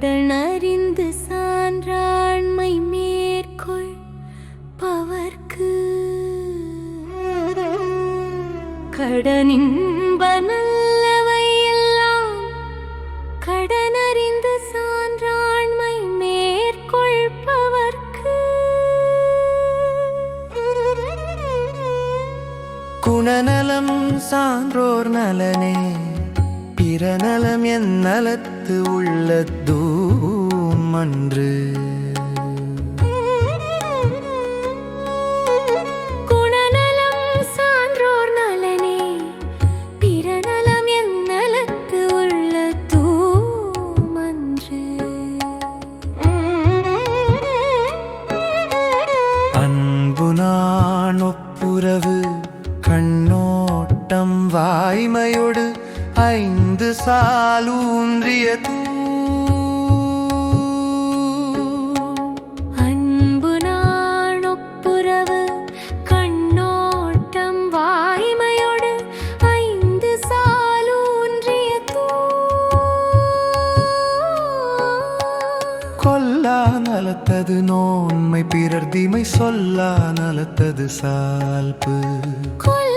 கடனறிந்து சான்றாண்மை மேற்கொள் பவர்க்கு. கடனின்ப நல்லவை எல்லாம் கடனறிந்து சான்றாண்மை மேற்கொள்பவர்க்கு குணநலம் சான்றோர் நலனே. அன்று நலனே பிறநலம் என் நலத்து உள்ள தூமன்று அன்பு நான் ஒப்புரவு கண்ணோட்டம் வாய்மையோடு ஐந்து சாலூன்றிய அன்பு நாணொப்புரவு கண்ணோட்டம் வாய்மையோடு ஐந்து சாலூன்றிய கொல்லா நலத்தது நோன்மை பிறர் தீமை சொல்லா நலத்தது சால்பு. கொல்லா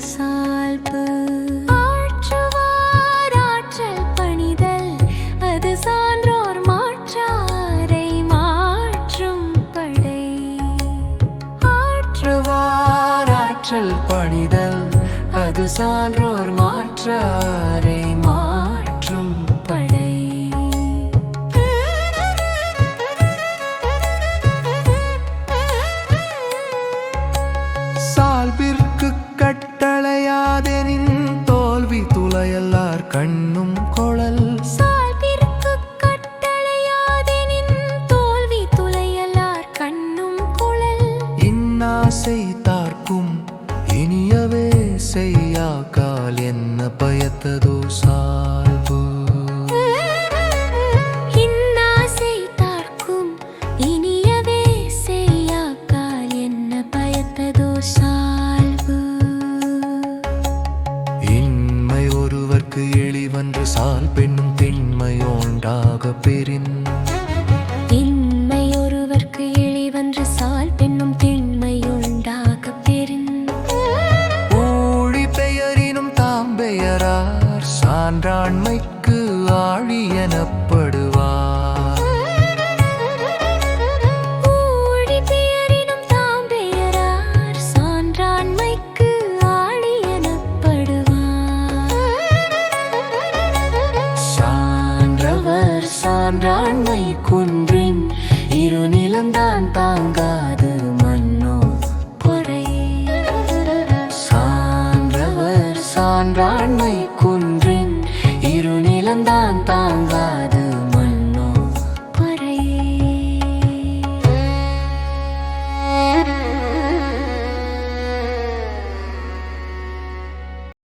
சால்பு. ஆற்றுவார் ஆற்றல் பணிதல் அது சான்றோர் மாற்றாரை மாற்றும் படை. ஆற்றுவார் ஆற்றல் பணிதல் அது சான்றோர் மாற்றாரை பயத்ததோ சால்பு இன்னாசை தார்க்கும் இனியவே செய்யாக்கால் என்ன பயத்ததோ சால்பு இன்மை ஒருவர்க்கு எளிவன்று சால் பெண்ணும் திண்மையோண்டாக பெறின் ஆண்மைக்கு ஆழி எனப்படுவார். சான்றாண்மைக்கு ஆழி எனப்படுவார். சான்றவர் சான்றாண்மை குன்றின் இரு நிலந்தான் தாங்காது மன்னோ பொறை. சான்றவர் சான்றாண்மை குன்றின்